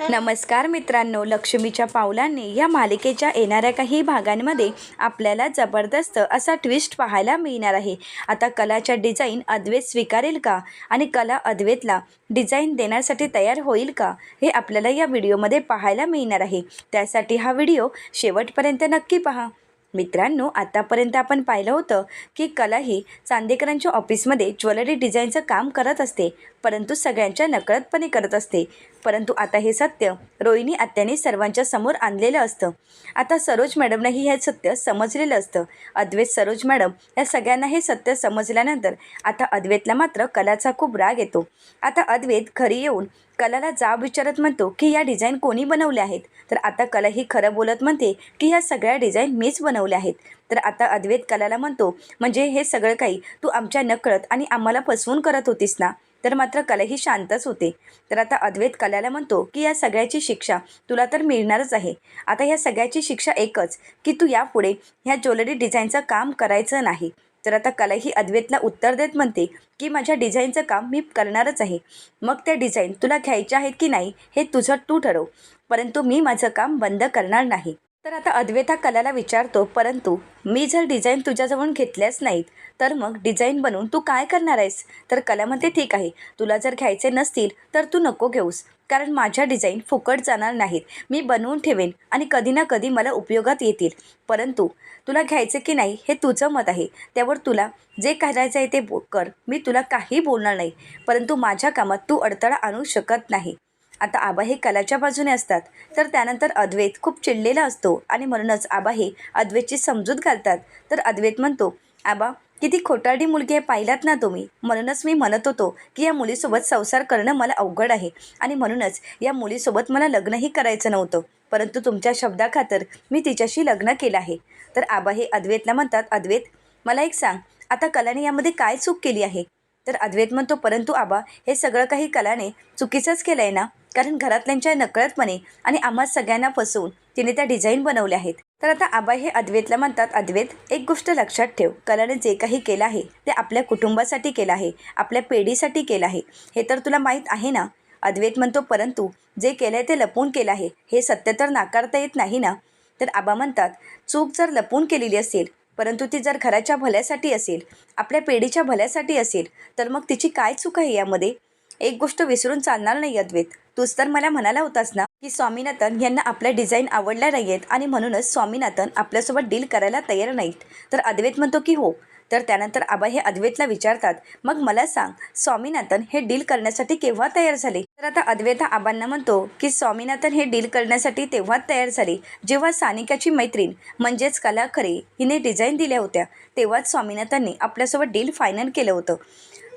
नमस्कार. मित्रांनो लक्ष्मीच्या पावलांनी या मालिकेच्या येणाऱ्या काही भागांमध्ये आपल्याला जबरदस्त असा ट्विस्ट पाहायला मिळणार आहे. आता कलाच्या डिझाईन अद्वैत स्वीकारेल का? आणि कला अद्वैतला डिझाईन देण्यासाठी तयार होईल का? हे आपल्याला या व्हिडिओमध्ये पाहायला मिळणार आहे. त्यासाठी हा व्हिडिओ शेवटपर्यंत नक्की पहा. मित्रांनो आतापर्यंत आपण पाहिलं होतं की कला ही चांदेकरांच्या ऑफिसमध्ये ज्वेलरी डिझाईनचं काम करत असते. परंतु सगळ्यांच्या नकळतपणे करत असते. परंतु आता हे सत्य रोहिणी आत्याने सर्वांच्या समोर आणलेलं असतं. आता सरोज मॅडमनंही हे सत्य समजलेलं असतं. अद्वैत सरोज मॅडम या सगळ्यांना हे सत्य समजल्यानंतर आता अद्वैतला मात्र कलाचा खूप राग येतो. आता अद्वैत घरी येऊन कलाला जाब विचारत म्हणतो की या डिझाईन कोणी बनवल्या आहेत? तर आता कला ही खरं बोलत म्हणते की ह्या सगळ्या डिझाईन मीच बनवल्या आहेत. तर आता अद्वैत कलाला म्हणतो म्हणजे हे सगळं काही तू आमच्या नकळत आणि आम्हाला फसवून करत होतीस ना? तर मात्र कला ही शांतच होते. तर आता अद्वैत कलाला म्हणतो की या सगळ्याची शिक्षा तुला तर मिळणारच आहे. आता ह्या सगळ्याची शिक्षा एकच की तू यापुढे ह्या ज्वेलरी डिझाईनचं काम करायचं नाही. तर आता कला ही अद्वैतला उत्तर देत म्हणते की माझ्या डिझाईनचं काम मी करणारच आहे. मग त्या डिझाईन तुला घ्यायच्या आहेत की नाही हे तुझं तू ठरव. परंतु मी माझं काम बंद करणार नाही. तर आता अद्वैत कलाला विचारतो परंतु मी जर डिझाईन तुझ्याजवळून घेतल्याच नाहीत तर मग डिझाईन बनवून तू काय करणार आहेस? तर कला म्हणते ठीक आहे तुला जर घ्यायचे नसतील तर तू नको घेऊस कारण माझ्या डिझाईन फुकट जाणार नाहीत. मी बनवून ठेवेन आणि कधी ना कधी मला उपयोगात येतील. परंतु तुला घ्यायचं की नाही हे तुझं मत आहे. त्यावर तुला जे करायचं आहे ते बो कर. मी तुला काही बोलणार नाही. परंतु माझ्या कामात तू अडथळा आणू शकत नाही. आता आबा हे कलाच्या बाजूने असतात. तर त्यानंतर अद्वैत खूप चिडलेला असतो आणि म्हणूनच आबा हे अद्वैतची समजूत घालतात. तर अद्वैत म्हणतो आबा किती खोटारडी मुलगी आहे पाहिलात ना तुम्ही? म्हणूनच मी म्हणत होतो की या मुलीसोबत संसार करणं मला अवघड आहे आणि म्हणूनच या मुलीसोबत मला लग्नही करायचं नव्हतं. परंतु तुमच्या शब्दाखातर मी तिच्याशी लग्न केलं आहे. तर आबा हे अद्वैतला म्हणतात अद्वैत मला एक सांग आता कलाने यामध्ये काय चूक केली आहे? तर अद्वैत म्हणतो परंतु आबा हे सगळं काही कलाने चुकीचंच केलं आहे ना? कारण घरातल्यांच्या नकळतपणे आणि आम्हा सगळ्यांना फसवून तिने त्या डिझाईन बनवल्या आहेत. तर आता आबा हे अद्वैतला म्हणतात अद्वैत एक गोष्ट लक्षात ठेव. कलाने जे काही केलं आहे ते आपल्या कुटुंबासाठी केलं आहे आपल्या पेढीसाठी केलं आहे. हे तर तुला माहीत आहे ना? अद्वैत म्हणतो परंतु जे केलं आहे ते लपून केलं आहे. हे सत्य तर नाकारता येत नाही ना? तर आबा म्हणतात चूक जर लपून केलेली असेल परंतु ती जर घराच्या भल्यासाठी असेल आपल्या पेढीच्या भल्यासाठी असेल तर मग तिची काय चूक आहे यामध्ये? एक गोष्ट विसरून चालणार नाही अद्वैत. तूच तर मला म्हणाला होतास ना की स्वामीनाथन यांना आपल्या डिझाईन आवडल्या नाही आहेत आणि म्हणूनच स्वामीनाथन आपल्यासोबत डील करायला तयार नाहीत. तर अद्वैत म्हणतो की हो. तर त्यानंतर आबा हे अद्वैतला विचारतात मग मला सांग स्वामीनाथन हे डील करण्यासाठी केव्हा तयार झाले? तर आता अद्वैत आबांना म्हणतो की स्वामीनाथन हे डील करण्यासाठी तेव्हाच तयार झाले जेव्हा सानिकाची मैत्रीण म्हणजेच कला खरे हिने डिझाईन दिल्या होत्या. तेव्हाच स्वामीनाथनने आपल्यासोबत डील फायनल केलं होतं.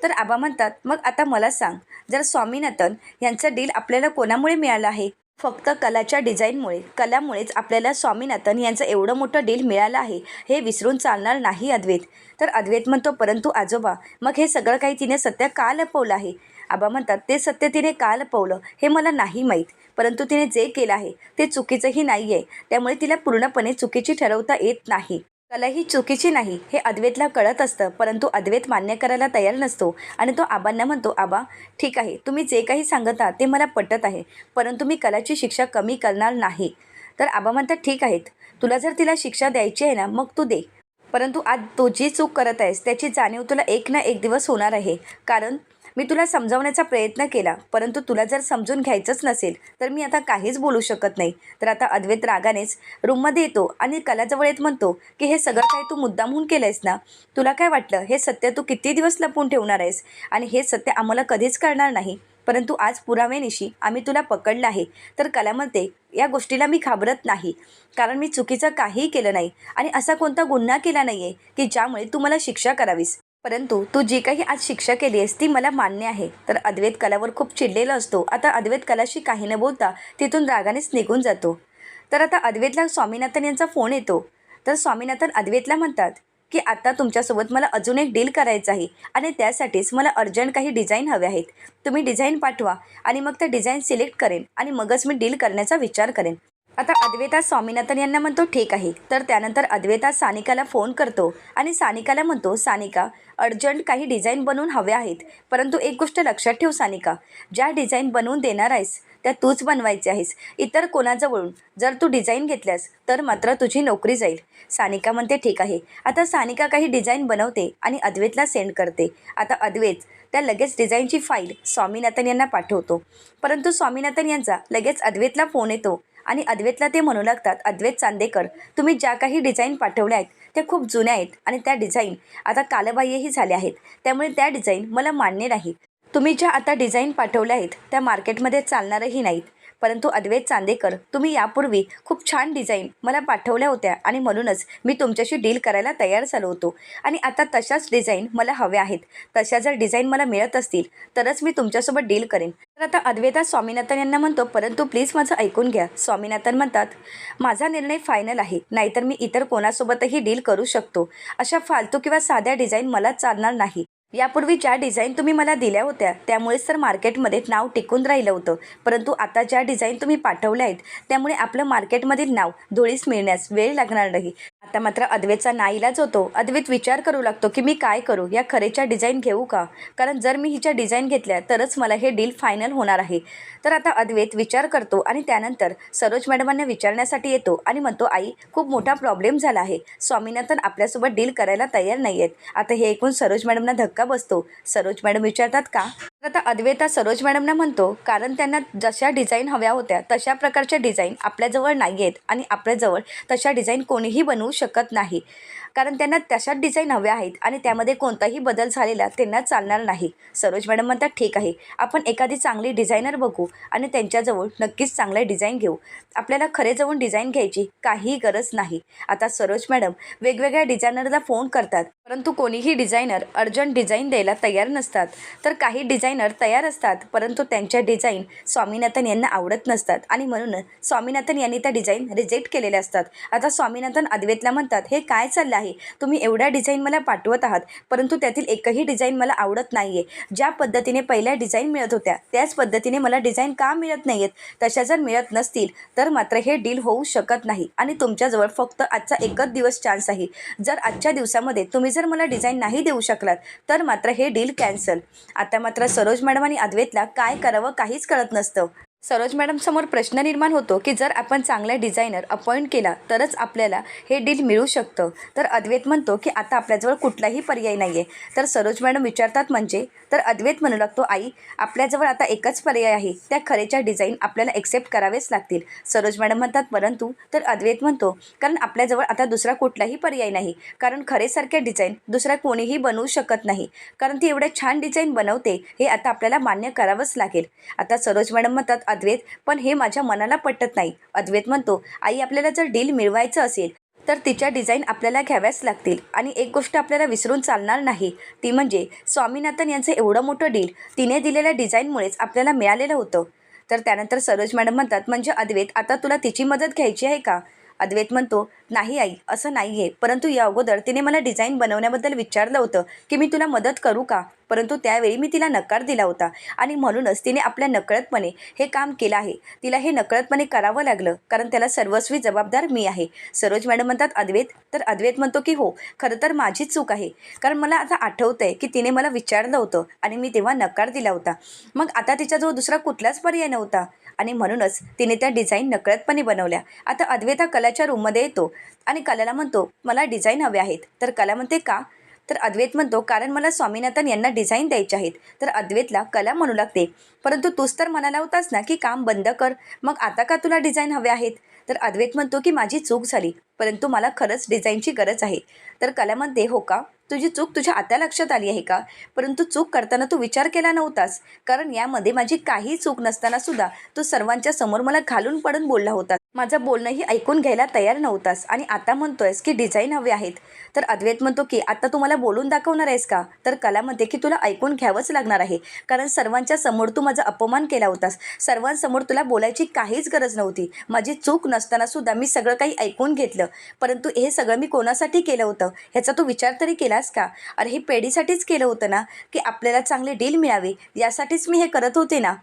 तर आबा म्हणतात मग आता मला सांग जर स्वामीनाथन यांचं डील आपल्याला कोणामुळे मिळालं आहे? फक्त कलाच्या डिझाईनमुळे कलामुळेच आपल्याला स्वामीनाथन यांचं एवढं मोठं डील मिळालं आहे हे विसरून चालणार नाही अद्वैत. तर अद्वैत म्हणतो परंतु आजोबा मग हे सगळं काही तिने सत्य का लपवलं आहे? आबा म्हणतात ते सत्य तिने का लपवलं हे मला नाही माहीत. परंतु तिने जे केलं आहे ते चुकीचंही नाही आहे त्यामुळे तिला पूर्णपणे चुकीची ठरवता येत नाही. कला ही चुकीची नाही हे अद्वैतला कळत असतं. परंतु अद्वैत मान्य करायला तयार नसतो आणि तो आबांना म्हणतो आबा ठीक आहे तुम्ही जे काही सांगता ते मला पटत आहे परंतु मी कलाची शिक्षा कमी करणार नाही. तर आबा म्हणतात ठीक आहेत तुला जर तिला शिक्षा द्यायची आहे ना मग तू दे. परंतु आज तू जी चूक करत आहेस त्याची जाणीव तुला एक ना एक दिवस होणार आहे. कारण मी तुला समजावण्याचा प्रयत्न केला परंतु तुला जर समजून घ्यायचंच नसेल तर मी आता काहीच बोलू शकत नाही. तर आता अद्वैत रागानेच रूममध्ये येतो आणि कलाजवळ येत म्हणतो की हे सगळं काही तू मुद्दामहून केलं आहेस ना? तुला काय वाटलं? हे सत्य तू किती दिवस लपवून ठेवणार आहेस? आणि हे सत्य आम्हाला कधीच कळणार नाही. परंतु आज पुराव्यानिशी आम्ही तुला पकडलं आहे. तर कला म्हणते या गोष्टीला मी घाबरत नाही. कारण मी चुकीचं काहीही केलं नाही. आणि असा कोणता गुन्हा केला नाही आहे की ज्यामुळे तू मला शिक्षा करावीस. परंतु तू जी काही आज शिक्षा केली आहेस ती मला मान्य आहे. तर अद्वैत कलावर खूप चिडलेला असतो. आता अद्वैत कलाशी काही न बोलता तिथून रागानेच निघून जातो. तर आता अद्वैतला स्वामीनाथन यांचा फोन येतो. तर स्वामीनाथन अद्वैतला म्हणतात की आता तुमच्यासोबत मला अजून एक डील करायचं आहे आणि त्यासाठीच मला अर्जंट काही डिझाईन हवे आहेत. तुम्ही डिझाईन पाठवा आणि मग त्या डिझाईन सिलेक्ट करेन आणि मगच मी डील करण्याचा विचार करेन. आता अद्वैता स्वामीनाथन यांना म्हणतो ठीक आहे. तर त्यानंतर अद्वैता सानिकाला फोन करतो आणि सानिकाला म्हणतो सानिका अर्जंट काही डिझाईन बनवून हव्या आहेत. परंतु एक गोष्ट लक्षात ठेव सानिका ज्या डिझाईन बनवून देणार आहेस त्या तूच बनवायचे आहेस. इतर कोणाजवळून जर तू डिझाईन घेतल्यास तर मात्र तुझी नोकरी जाईल. सानिका म्हणते ठीक आहे. आता सानिका काही डिझाईन बनवते आणि अद्वैतला सेंड करते. आता अद्वैत त्या लगेच डिझाईनची फाईल स्वामीनाथन यांना पाठवतो. परंतु स्वामीनाथन यांचा लगेच अद्वैतला फोन येतो. आणि अद्वैतला ते म्हणू लागतात अद्वैत चांदेकर तुम्ही ज्या काही डिझाईन पाठवल्या आहेत त्या खूप जुन्या आहेत आणि त्या डिझाईन आता कालबाह्यही झाल्या आहेत. त्यामुळे त्या डिझाईन मला मान्य नाही तुम्ही ज्या आता डिझाईन पाठवल्या आहेत त्या मार्केटमध्ये चालणारही नाहीत. परंतु अद्वैत चांदेकर तुम्ही यापूर्वी खूप छान डिझाईन मला पाठवल्या होत्या आणि म्हणूनच मी तुमच्याशी डील करायला तयार झालो होतो. आणि आता तशाच डिझाईन मला हव्या आहेत. तशा जर डिझाईन मला मिळत असतील तरच मी तुमच्यासोबत डील करेन. तर आता अद्वैता स्वामीनाथन यांना म्हणतो परंतु प्लीज माझं ऐकून घ्या. स्वामीनाथन म्हणतात माझा निर्णय फायनल आहे. नाहीतर मी इतर कोणासोबतही डील करू शकतो. अशा फालतू किंवा साध्या डिझाईन मला चालणार नाही. यापूर्वी ज्या डिझाईन तुम्ही मला दिल्या होत्या त्यामुळेच तर मार्केटमध्ये नाव टिकून राहिलं होतं. परंतु आता ज्या डिझाईन तुम्ही पाठवल्या आहेत त्यामुळे आपलं मार्केटमधील नाव धुळीस मिळण्यास वेळ लागणार नाही. आता मात्र अद्वेचा नाईलाज होतो. अद्वैत विचार करू लागतो की मी काय करू? या खरेच्या डिझाईन घेऊ का? कारण जर मी हिच्या डिझाईन घेतल्या तरच मला हे डील फायनल होणार आहे. तर आता अद्वैत विचार करतो आणि त्यानंतर सरोज मॅडमांना विचारण्यासाठी येतो आणि म्हणतो आई खूप मोठा प्रॉब्लेम झाला आहे. स्वामीनाथन आपल्यासोबत डील करायला तयार नाही आहेत आता हे ऐकून सरोज मॅडमना धक्का बसतो. सरोज मॅडम विचारतात का? तर आता अद्वैता सरोज मॅडमना म्हणतो कारण त्यांना जशा डिझाईन हव्या होत्या तशा प्रकारच्या डिझाईन आपल्याजवळ नाही आहेत आणि आपल्याजवळ तशा डिझाईन कोणीही बनवू शकत नाही. कारण त्यांना तशाच डिझाईन हव्या आहेत आणि त्यामध्ये कोणताही बदल झालेला त्यांना चालणार नाही. सरोज मॅडम म्हणतात ठीक आहे आपण एखादी चांगली डिझायनर बघू आणि त्यांच्याजवळ नक्कीच चांगले डिझाईन घेऊ. आपल्याला खरे जाऊन डिझाईन घ्यायची काहीही गरज नाही. आता सरोज मॅडम वेगवेगळ्या डिझायनरला फोन करतात परंतु कोणीही डिझायनर अर्जंट डिझाईन द्यायला तयार नसतात. तर काही डिझायनर तयार असतात परंतु त्यांच्या डिझाईन स्वामीनाथन यांना आवडत नसतात आणि म्हणून स्वामीनाथन यांनी त्या डिझाईन रिजेक्ट केलेल्या असतात. आता स्वामीनाथन अद्वेतला म्हणतात हे काय चाललं आहे. तुम्ही एवढ्या डिझाईन मला पाठवत आहात परंतु त्यातील एकही डिझाईन मला आवडत नाही आहे ज्या पद्धतीने पहिल्या डिझाईन मिळत होत्या त्याच पद्धतीने मला डिझाईन का मिळत नाही आहेत तशा जर मिळत नसतील तर मात्र हे डील होऊ शकत नाही. आणि तुमच्याजवळ फक्त आजचा एकच दिवस चान्स आहे. जर आजच्या दिवसामध्ये तुम्ही जर मला डिझाईन नाही देऊ शकलात तर मात्र हे डील कॅन्सल आता मात्र सरोज मॅडम आणि अद्वैतला काय करावं काहीच कळत नसतं. सरोज मॅडमसमोर प्रश्न निर्माण होतो की जर आपण चांगला डिझायनर अपॉइंट केला तरच आपल्याला हे डील मिळू शकतं. तर अद्वैत म्हणतो की आता आपल्याजवळ कुठलाही पर्याय नाही आहे तर सरोज मॅडम विचारतात म्हणजे तर अद्वैत म्हणू लागतो आई आपल्याजवळ आता एकच पर्याय आहे. त्या खरेच्या डिझाईन आपल्याला एक्सेप्ट करावेच लागतील. सरोज मॅडम म्हणतात परंतु तर अद्वैत म्हणतो कारण आपल्याजवळ आता दुसरा कुठलाही पर्याय नाही. कारण खरेसारखे डिझाईन दुसरा कोणीही बनवू शकत नाही. कारण ती एवढ्या छान डिझाईन बनवते हे आता आपल्याला मान्य करावंच लागेल. आता सरोज मॅडम म्हणतात अद्वैत पण हे माझ्या मनाला पटत नाही. अद्वैत म्हणतो आई आपल्याला जर डील मिळवायचं असेल तर तिच्या डिझाईन आपल्याला घ्याव्याच लागतील. आणि एक गोष्ट आपल्याला विसरून चालणार नाही. ती म्हणजे स्वामीनाथन यांचं एवढं मोठं डील तिने दिलेल्या डिझाईनमुळेच आपल्याला मिळालेलं होतं. तर त्यानंतर सरोज मॅडम म्हणतात म्हणजे अद्वैत आता तुला तिची मदत घ्यायची आहे का? अद्वैत म्हणतो नाही आई असं नाही आहे परंतु या अगोदर तिने मला डिझाईन बनवण्याबद्दल विचारलं होतं की मी तुला मदत करू का? परंतु त्यावेळी मी तिला नकार दिला होता. आणि म्हणूनच तिने आपल्या नकळतपणे हे काम केलं आहे. तिला हे नकळतपणे करावं लागलं कारण त्याला सर्वस्वी जबाबदार मी आहे. सरोज मॅडम म्हणतात अद्वैत. तर अद्वैत म्हणतो की हो खरं तर माझीच चूक आहे. कारण मला आता आठवतं आहे की तिने मला विचारलं होतं आणि मी तेव्हा नकार दिला होता. मग आता तिच्याजवळ दुसरा कुठलाच पर्याय नव्हता. आणि म्हणूनच तिने त्या डिझाईन नकळतपणे बनवल्या. आता अद्वैता कलाच्या रूममध्ये येतो आणि कलाला म्हणतो मला डिझाईन हवे आहेत. तर कला म्हणते का? तर अद्वैत म्हणतो कारण मला स्वामीनाथन यांना डिझाईन द्यायचे आहेत तर अद्वैतला कला म्हणू लागते. परंतु तूच तर म्हणाला होतास ना की काम बंद कर मग आता का तुला डिझाईन हवे आहेत? तर अद्वैत म्हणतो की माझी चूक झाली परंतु मला खरंच डिझाईनची गरज आहे. तर कला म्हणते हो का? तुझी चूक तुझ्या आता लक्षात आली आहे का? परंतु चूक करताना तू विचार केला नव्हतास. कारण यामध्ये माझी काही चूक नसताना सुद्धा तू सर्वांच्या समोर मला घालून पडून बोलला होता माझं बोलणंही ऐकून घ्यायला तयार नव्हतास आणि आता म्हणतोयस की डिझाईन हवे आहेत. तर अद्वैत म्हणतो की आता तू मला बोलून दाखवणार आहेस का? तर कला म्हणते की तुला ऐकून घ्यावंच लागणार आहे. कारण सर्वांच्या समोर तू माझा अपमान केला होतास. सर्वांसमोर तुला बोलायची काहीच गरज नव्हती. माझी चूक नसताना सुद्धा मी सगळं काही ऐकून घेतलं. परंतु हे सगळं मी कोणासाठी केलं होतं? ह्याचा तू विचार तरी केला केलास का? अरे हे पेढीसाठीच केलं होतं ना की आपल्याला चांगले डील मिळावे यासाठीच मी हे करत होते ना.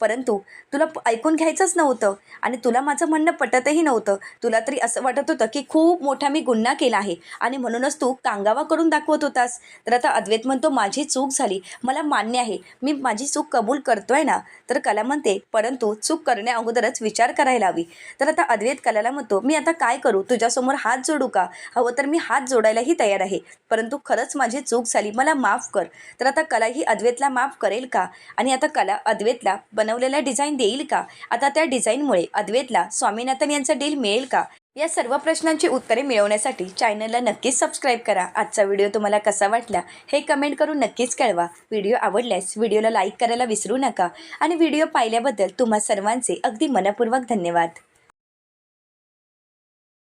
परंतु तुला ऐकून घ्यायचंच नव्हतं आणि तुला माझं म्हणणं पटतही नव्हतं. तुला तरी असं वाटत होतं की खूप मोठा मी गुन्हा केला आहे आणि म्हणूनच तू कांगावा करून दाखवत होतास. तर आता अद्वैत म्हणतो माझी चूक झाली. मला मान्य आहे. मी माझी चूक कबूल करतोय ना? तर कला म्हणते परंतु चूक करण्या अगोदरच विचार करायला हवी. तर आता अद्वैत कलाला म्हणतो मी आता काय करू? तुझ्यासमोर हात जोडू का? हवं तर मी हात जोडायलाही तयार आहे. परंतु खरंच माझी चूक झाली. मला माफ कर. तर आता कला ही अद्वैतला माफ करेल का? आणि आता कला अद्वैतला बनवलेला डिझाईन देईल का? आता त्या डिझाईनमुळे अद्वैतला स्वामीनाथन यांचा डील मिळेल का? या सर्व प्रश्नांची उत्तरे मिळवण्यासाठी चॅनलला नक्कीच सबस्क्राईब करा. आजचा व्हिडिओ तुम्हाला कसा वाटला हे कमेंट करून नक्कीच कळवा. व्हिडिओ आवडल्यास व्हिडिओला लाईक करायला विसरू नका. आणि व्हिडिओ पाहिल्याबद्दल तुम्हा सर्वांचे अगदी मनपूर्वक धन्यवाद.